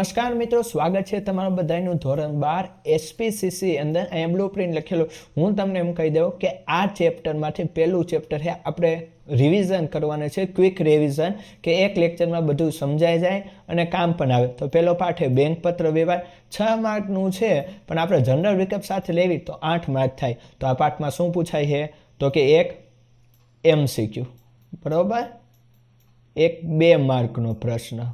નમસ્કાર મિત્રો, સ્વાગત છે તમારા બધાનું ધોરણ બાર એસપીસીસી અંદર. અહીંયા બ્લુ પ્રિન્ટ લખેલું. હું તમને એમ કહી દઉં કે આ ચેપ્ટરમાંથી પહેલું ચેપ્ટર છે. આપણે રિવિઝન કરવાનું છે ક્વિક રિવિઝન કે એક લેક્ચરમાં બધું સમજાઈ જાય અને કામ પણ આવે. તો પહેલો પાઠ છે બેંક પત્ર વ્યવહાર. છ માર્કનું છે, પણ આપણે જનરલ વિકલ્પ સાથે લેવી તો આઠ માર્ક થાય. તો આ પાઠમાં શું પૂછાય છે? તો કે એક એમસીક્યુ બરાબર? એક બે માર્કનો પ્રશ્ન.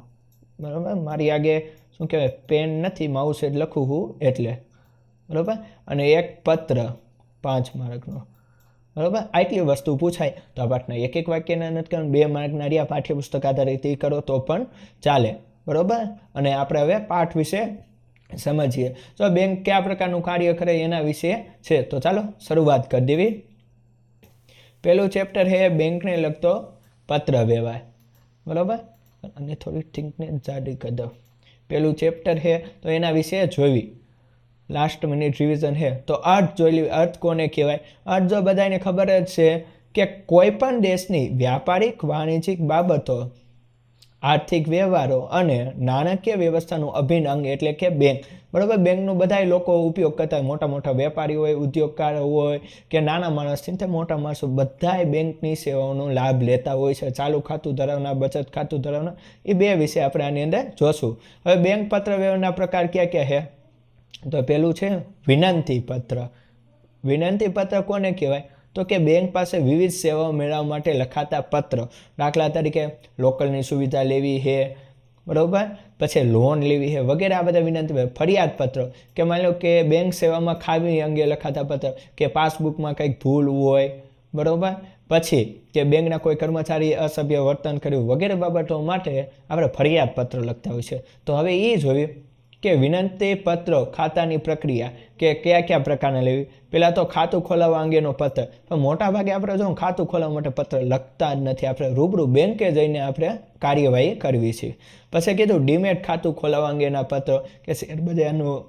બરાબર? મારી આગે શું કહેવાય પેન નથી માઉસ જ લખું હું એટલે. બરાબર? અને એક પત્ર, પાંચ માર્કનો. બરાબર? આટલી વસ્તુ પૂછાય, તો આ પાઠના એક એક વાક્યના નથી કરવાનું, બે માર્કના રહ્યા, પાઠ્યપુસ્તક આધારિત એ કરો તો પણ ચાલે. બરાબર? અને આપણે હવે પાઠ વિશે સમજીએ. તો બેંક કયા પ્રકારનું કાર્ય કરે એના વિશે છે, તો ચાલો શરૂઆત કરી દેવી. પહેલું ચેપ્ટર છે બેંકને લગતો પત્ર વ્યવહાર. બરાબર? અને થોડી થિંકને જાડી કરી દઉં. પેલું ચેપ્ટર છે, તો એના વિશે જોવી. લાસ્ટ મિનિટ રિવિઝન છે. તો અર્થ જોઈ લેવી અર્થ કોને કહેવાય? અર્થ જો બધાને ખબર જ છે કે કોઈ પણ દેશની વ્યાપારિક, વાણિજ્યિક બાબતો આર્થિક વ્યવહારો અને નાણાકીય વ્યવસ્થાનું અભિન્ન અંગ એટલે કે બેંક બરાબર? બેંકનો બધાય લોકો ઉપયોગ કરતા હોય. મોટા મોટા વેપારી હોય, ઉદ્યોગકારો હોય કે નાના માણસથી તે મોટા માણસો બધાય બેંકની સેવાઓનો લાભ લેતા હોય છે. ચાલુ ખાતું ધરાવનાર, બચત ખાતું ધરાવનાર, એ બે વિશે આપણે આની અંદર જોશું. હવે બેંક પત્ર વ્યવહારના પ્રકાર ક્યાં ક્યાં છે? તો પેલું છે વિનંતી પત્ર. વિનંતી પત્ર કોને કહેવાય? તો કે બેંક પાસે વિવિધ સેવાઓ મેળવવા માટે લખાતા પત્ર, દાખલા તરીકે લોકલની સુવિધા લેવી છે બરાબર? પછી લોન લેવી છે વગેરે આ બધા વિનંતી ફરિયાદ પત્ર, કે માની લો કે બેંક સેવામાં ખામી અંગે લખાતા પત્ર, કે પાસબુકમાં કંઈક ભૂલ હોય, બરાબર? પછી કે બેંકના કોઈ કર્મચારી અસભ્ય વર્તન કર્યું વગેરે બાબતો માટે આપણે ફરિયાદ પત્ર લખતા હોય છે. તો હવે એ જોયું કે વિનંતી પત્ર ખાતાની પ્રક્રિયા કે કયા કયા પ્રકારના લેવી? પહેલાં તો ખાતું ખોલાવવા અંગેનો પત્ર. પણ મોટા ભાગે આપણે જો ખાતું ખોલાવવા માટે પત્ર લખતા જ નથી. આપણે રૂબરૂ બેંકે જઈને આપણે કાર્યવાહી કરવી છે. પછી કીધું, ડીમેટ ખાતું ખોલાવવા અંગેના પત્રો કે શેર બજારનું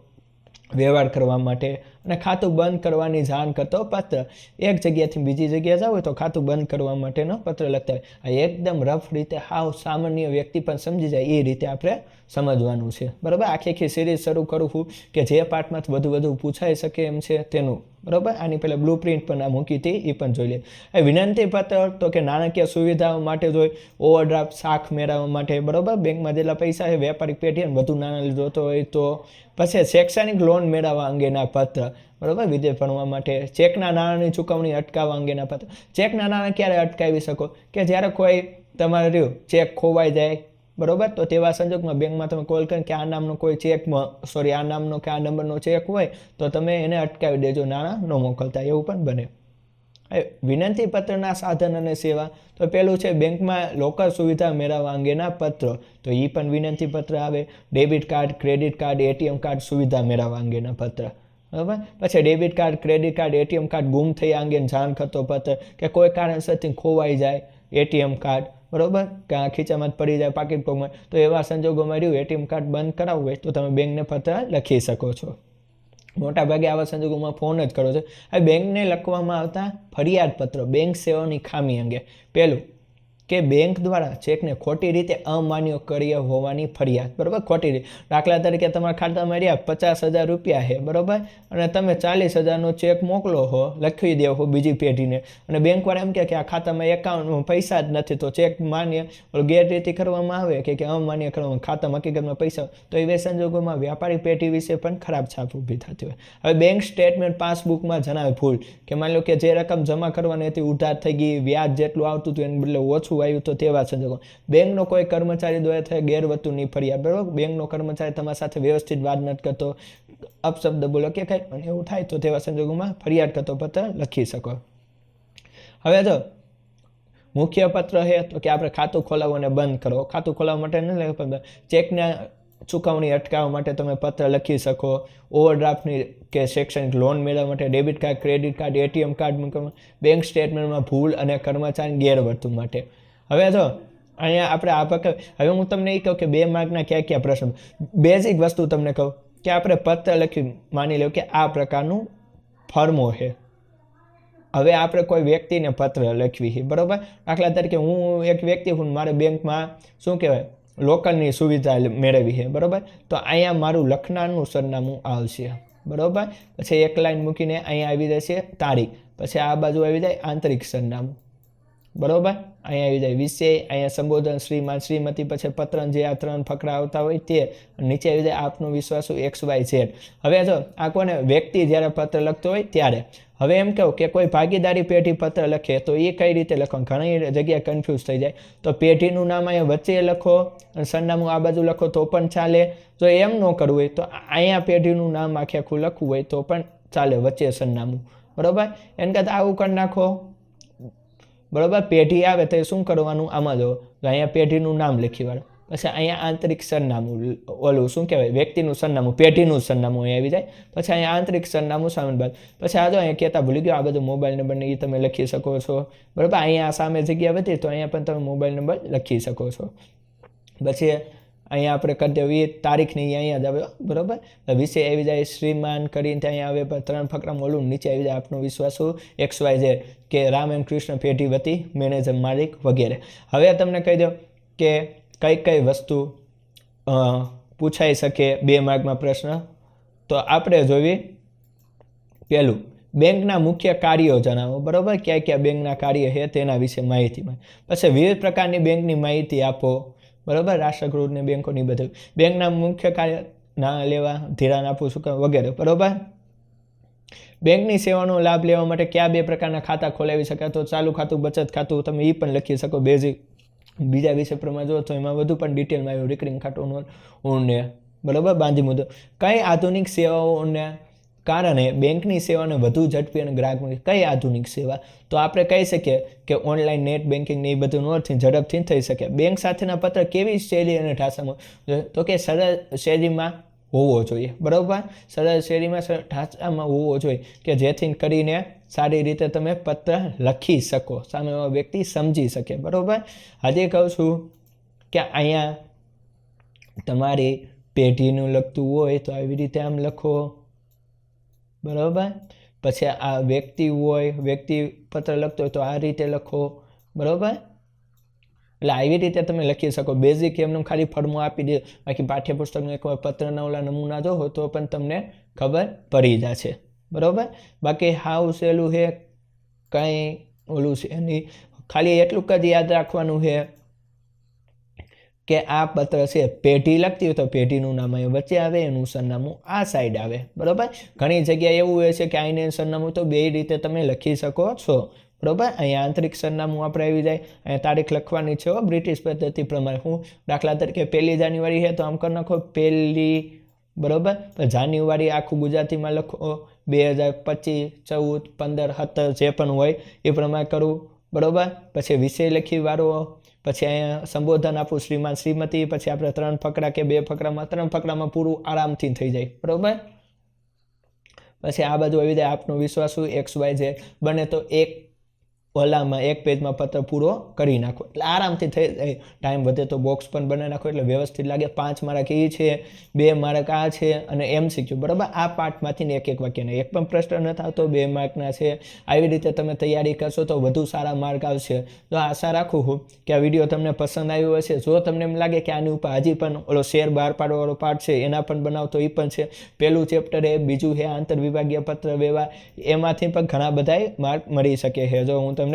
વ્યવહાર કરવા માટે અને ખાતું બંધ કરવાની જાણ કરતો પત્ર. એક જગ્યાથી બીજી જગ્યાએ જાવ તો ખાતું બંધ કરવા માટેનો પત્ર લખતા હોય. આ એકદમ રફ રીતે હાવ સામાન્ય વ્યક્તિ પણ સમજી જાય એ રીતે આપણે સમજવાનું છે. બરાબર? આખી આખી સિરીઝ શરૂ કરું છું કે જે પાર્ટમાંથી વધુ વધુ પૂછાઈ શકે એમ છે તેનું. બરાબર? આની પહેલાં બ્લુ પ્રિન્ટ પણ આ મૂકી હતી, એ પણ જોઈ લે. એ વિનંતી પત્ર તો કે નાણાકીય સુવિધાઓ માટે જોઈ ઓવરડ્રાફ્ટ શાખ મેળવવા માટે. બરાબર? બેંકમાં જેટલા પૈસા છે, વેપારી પેઢી વધુ નાણાં જોતો હોય તો પછી શૈક્ષણિક લોન મેળવવા અંગેના પત્ર. બરાબર? વિદેશ ભણવા માટે. ચેકના નાણાંની ચૂકવણી અટકાવવા અંગેના પત્ર. ચેકના નાણાં ક્યારે અટકાવી શકો? કે જ્યારે કોઈ તમારે રહ્યું, ચેક ખોવાઈ જાય, બરોબર? તો તેવા સંજોગમાં બેંકમાં તમે કોલ કરીને કે આ નામનો કોઈ ચેક સોરી, આ નામનો કે આ નંબરનો ચેક હોય, તો તમે એને અટકાવી દેજો, નાણાં ન મોકલતા. એવું પણ બને. વિનંતી પત્રના સાધન અને સેવા. તો પેલું છે બેંકમાં લોકલ સુવિધા મેળવવા અંગેના પત્રો. તો એ પણ વિનંતી પત્ર આવે. Debit card, credit card, ATM card સુવિધા મેળવવા અંગેના પત્ર. બરાબર? પછી debit card, credit card, ATM card ગુમ થયા અંગેની જાણ કરતો પત્ર કે કોઈ કારણસરથી ખોવાઈ જાય એટીએમ કાર્ડ, બરાબર? કે આ ખીચામાં પડી જાય પાકીટ પોકમાં તો એવા સંજોગોમાં રહ્યું, એટીએમ કાર્ડ બંધ કરાવવું હોય તો તમે બેંકને પત્ર લખી શકો છો. મોટાભાગે આવા સંજોગોમાં ફોન જ કરો છો. હવે બેંકને લખવામાં આવતા ફરિયાદ પત્ર બેંક સેવાઓની ખામી અંગે. પહેલું કે બેંક દ્વારા ચેકને ખોટી રીતે અમાન્ય કર્યા હોવાની ફરિયાદ, બરાબર? ખોટી રીતે દાખલા તરીકે તમારા ખાતામાં રહ્યા પચાસ હજાર રૂપિયા છે, બરાબર? અને તમે ચાલીસ હજારનો ચેક મોકલો હો, લખી દેવો બીજી પેઢીને. અને બેંકવાળા એમ કહે કે આ ખાતામાં એકાઉન્ટમાં પૈસા જ નથી, તો ચેક માન્ય ગેરરીતિ કરવામાં આવે કે કે અમાન્ય કરવામાં ખાતામાં હકીકતમાં પૈસા તો એવા સંજોગોમાં વ્યાપારી પેઢી વિશે પણ ખરાબ છાપ ઊભી થતી હોય. હવે બેંક સ્ટેટમેન્ટ પાસબુકમાં જણાવે ભૂલ, કે માની લો કે જે રકમ જમા કરવાની હતી, ઉધાર થઈ ગઈ, વ્યાજ જેટલું આવતું હતું, એને બદલે ઓછું આવ્યું તો તેવા સંજોગો. બેંકનો કોઈ કર્મચારી દ્વારા થાય નહીં ફરિયાદ, બરાબર? બેંકનો કર્મચારી તમારી સાથે વ્યવસ્થિત વાત નથી કરતો, અપશબ્દ બોલો કે કંઈ પણ એવું થાય તો તેવા સંજોગોમાં ફરિયાદ કરતો પત્ર લખી શકો. હવે જો, મુખ્ય પત્ર છે તો કે આપણે ખાતું ખોલાવવું અને બંધ કરો. ખાતું ખોલાવવા માટે નહીં લખે ચેકના ચૂકવણી અટકાવવા માટે તમે પત્ર લખી શકો. ઓવરડ્રાફ્ટની કે શૈક્ષણિક લોન મેળવવા માટે debit card, credit card, ATM card bank સ્ટેટમેન્ટમાં ભૂલ અને કર્મચારી ગેરવર્તન માટે. હવે જો, અહીંયા આપણે આ પક હવે હું તમને એ કહું કે બે માર્કના કયા કયા પ્રશ્ન. બેઝિક વસ્તુ તમને કહું કે આપણે પત્ર લખ્યું, માની લો કે આ પ્રકારનું ફર્મો છે. હવે આપણે કોઈ વ્યક્તિને પત્ર લખવી છે, બરાબર? દાખલા તરીકે હું એક વ્યક્તિ હું મારે બેંકમાં શું કહેવાય? લોકલની સુવિધા મેળવી છે, બરાબર? તો અહીંયા મારું લખનારનું સરનામું આવશે, બરાબર? પછી એક લાઈન મૂકીને અહીંયા આવી જશે તારીખ. પછી આ બાજુ આવી જાય આંતરિક સરનામું, બરોબર? અહીંયા આવી જાય. વિષય અહીંયા સંબોધન શ્રીમાન શ્રીમતી પછી પત્રન જે આ ત્રણ ફકરા આવતા હોય તે, નીચે આવી જાય આપનો વિશ્વાસુ એક્સ, વાય, ઝેડ. હવે જો, આ કોને વ્યક્તિ જ્યારે પત્ર લખતો હોય ત્યારે, હવે એમ કહું કે કોઈ ભાગીદારી પેઢી પત્ર લખે તો એ કઈ રીતે લખો? ઘણી જગ્યાએ કન્ફ્યુઝ થઈ જાય. તો પેઢીનું નામ અહીંયા વચ્ચે લખો અને સરનામું આ બાજુ લખો તો પણ ચાલે. જો એમ ન કરવું હોય તો અહીંયા પેઢીનું નામ આખે આખું લખવું હોય તો પણ ચાલે વચ્ચે સરનામું. બરાબર? એને કરતાં આવું કરી નાખો. બરોબર? પેઢી આવે તો શું કરવાનું? આમાં જો અહીંયા પેઢીનું નામ લખી વાળો. પછી અહીંયા આંતરિક સરનામું ઓલું શું કહેવાય? વ્યક્તિનું સરનામું, પેઢીનું સરનામું અહીંયા આવી જાય. પછી અહીંયા આંતરિક સરનામું સામે બાદ. પછી આ જો અહીંયા કહેતા ભૂલી ગયો, આ બધું મોબાઈલ નંબર એ તમે લખી શકો છો. બરાબર? અહીંયા સામે જગ્યા વધી તો અહીંયા પણ તમે મોબાઈલ નંબર લખી શકો છો. પછી અહીંયા આપણે કરી દેવી. તારીખની અહીંયા જ આવ્યો બરાબર? વિષય આવી જાય, શ્રીમાન કરીને ત્યાં આવે ત્રણ ફકરા મોલું નીચે આવી જાય. આપનો વિશ્વાસ એક્સ વાય ઝેડ, કે રામ એન્ડ કૃષ્ણ પેઢી વતી, મેનેજર માલિક વગેરે. હવે તમને કહી દો કે કઈ કઈ વસ્તુ પૂછાઈ શકે બે માર્ગમાં પ્રશ્ન. તો આપણે જોઈએ પહેલું, બેંકના મુખ્ય કાર્યો જણાવો. બરાબર? ક્યાં ક્યાં બેંકના કાર્ય છે તેના વિશે માહિતીમાં પછી વિવિધ પ્રકારની બેંકની માહિતી આપો. બરાબર? રાષ્ટ્રકૃતની બેન્કોની બધું. બેંકના મુખ્ય કાર્ય ના લેવા, ધિરાણ આપવું, શું વગેરે. બરાબર? બેંકની સેવાનો લાભ લેવા માટે કયા બે પ્રકારના ખાતા ખોલાવી શકાય? તો ચાલુ ખાતું, બચત ખાતું, તમે એ પણ લખી શકો. બેઝિક બીજા વિષય પ્રમાણે જો, તો એમાં વધુ પણ ડિટેલમાં આવ્યું રિકરિંગ ખાતું ને બરાબર? બાંધી મુદ્દો કઈ આધુનિક સેવાઓને કારણે બેંકની સેવાને વધુ ઝડપી અને ગ્રાહકની કઈ આધુનિક સેવા? તો આપણે કહી શકીએ કે ઓનલાઈન નેટ બેન્કિંગ ને એ બધું નોટથી ઝડપથી થઈ શકે. બેંક સાથેના પત્ર કેવી શૈલી અને ઠાસામાં તો કે સરળ શૈલીમાં હોવો જોઈએ. બરાબર? સરળ શૈલીમાં ઠાસામાં હોવો જોઈએ કે જેથી કરીને સારી રીતે તમે પત્ર લખી શકો. સામેવાળો વ્યક્તિ સમજી શકે. બરાબર? હજી કહું છું કે અહીંયા તમારી પેઢીનું લખતું હોય તો આવી રીતે આમ લખો. બરાબર? પછી આ વ્યક્તિ હોય, વ્યક્તિ પત્ર લખતો હોય તો આ રીતે લખો, બરાબર? એટલે આવી રીતે તમે લખી શકો. બેઝિક એમને ખાલી ફળમો આપી દે. બાકી પાઠ્યપુસ્તકનું એક પત્રના ઓલા નમૂના જો તો પણ તમને ખબર પડી જશે. બરાબર? બાકી હાવ સહેલું છે કંઈ ઓલું છે નહીં. ખાલી એટલું જ યાદ રાખવાનું છે કે આ પત્ર છે પેઢી લખતી હોય તો પેઢીનું નામ અહીં વચ્ચે આવે, એનું સરનામું આ સાઈડ આવે. બરાબર? ઘણી જગ્યાએ એવું હોય છે કે આઈને સરનામું તો બે રીતે તમે લખી શકો છો. બરાબર? અહીંયા આંતરિક સરનામું આપણે આવી જાય. અહીંયા તારીખ લખવાની છે બ્રિટિશ પદ્ધતિ પ્રમાણે. હું દાખલા તરીકે પહેલી જાન્યુઆરી છે તો આમ કરી નાખો, પહેલી, બરાબર? જાન્યુઆરી આખું ગુજરાતીમાં લખો. બે હજાર પચીસ, ચૌદ, પંદર, સત્તર જે પણ હોય એ પ્રમાણે કરવું બરાબર? પછી વિષય લખી વાળો. પછી અહીંયા સંબોધન આપું શ્રીમાન શ્રીમતી, પછી આપણે ત્રણ ફકરા કે બે ફકરામાં, ત્રણ ફકરામાં પૂરું આરામથી થઈ જાય. બરાબર? પછી આ બાજુ આવી જાય આપનો વિશ્વાસ, એક્સ, વાય જે બને તો એક ઓલામાં એક પેજમાં પત્ર પૂરો કરી નાખો. એટલે આરામથી થઈ જાય. ટાઈમ વધે તો બોક્સ પણ બનાવી નાખો. એટલે વ્યવસ્થિત લાગે પાંચ માર્ક એ છે, બે માર્ક આ છે અને એમ શીખ્યું. બરાબર? આ પાઠમાંથી એક એક વાક્યને. એક પણ પ્રશ્ન ન થતો બે માર્કના છે. આવી રીતે તમે તૈયારી કરશો તો વધુ સારા માર્ક આવશે. તો આશા રાખું છું કે આ વીડિયો તમને પસંદ આવ્યો હશે. જો તમને એમ લાગે કે આની ઉપર હજી પણ ઓલો શેર બહાર પાડવાવાળો પાઠ છે, એના પણ બનાવતો એ પણ છે. પહેલું ચેપ્ટર એ, બીજું છે આંતર વિભાગીય પત્ર વ્યવહાર. એમાંથી પણ ઘણા બધા માર્ક મળી શકે છે. જો હું તમને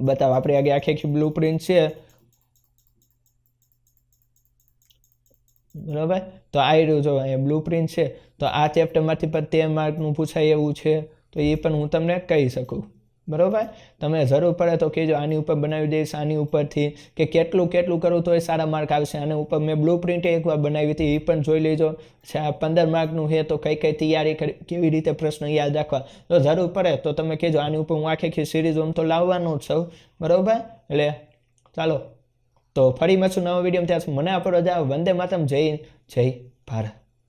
બતાવો. આપણી આગે આખી આખી બ્લુ પ્રિન્ટ છે. બરાબર? તો આ રહ્યું જો, અહીંયા બ્લુ પ્રિન્ટ છે. તો આ ચેપ્ટરમાંથી પણ તે માર્કનું પૂછાય એવું છે. તો એ પણ હું તમને કહી શકું. બરાબર? તમે જરૂર પડે તો કહેજો, આની ઉપર બનાવી દઈશ, આની ઉપરથી કે કેટલું કેટલું કરું તો એ સારા માર્ક આવશે. અને ઉપર મેં બ્લુ પ્રિન્ટ એકવાર બનાવી હતી, એ પણ જોઈ લેજો. પંદર માર્કનું છે, તો કઈ કઈ તૈયારી કરી, કેવી રીતે પ્રશ્ન યાદ રાખવા? તો જરૂર પડે તો તમે કહેજો, આની ઉપર હું આખી આખી સિરીઝ આમ તો લાવવાનો જ છું. બરાબર? એટલે ચાલો. તો ફરી મળશું નવા વીડિયો ત્યાં મને આપણો રજા વંદે માતમ જય જય ભારત.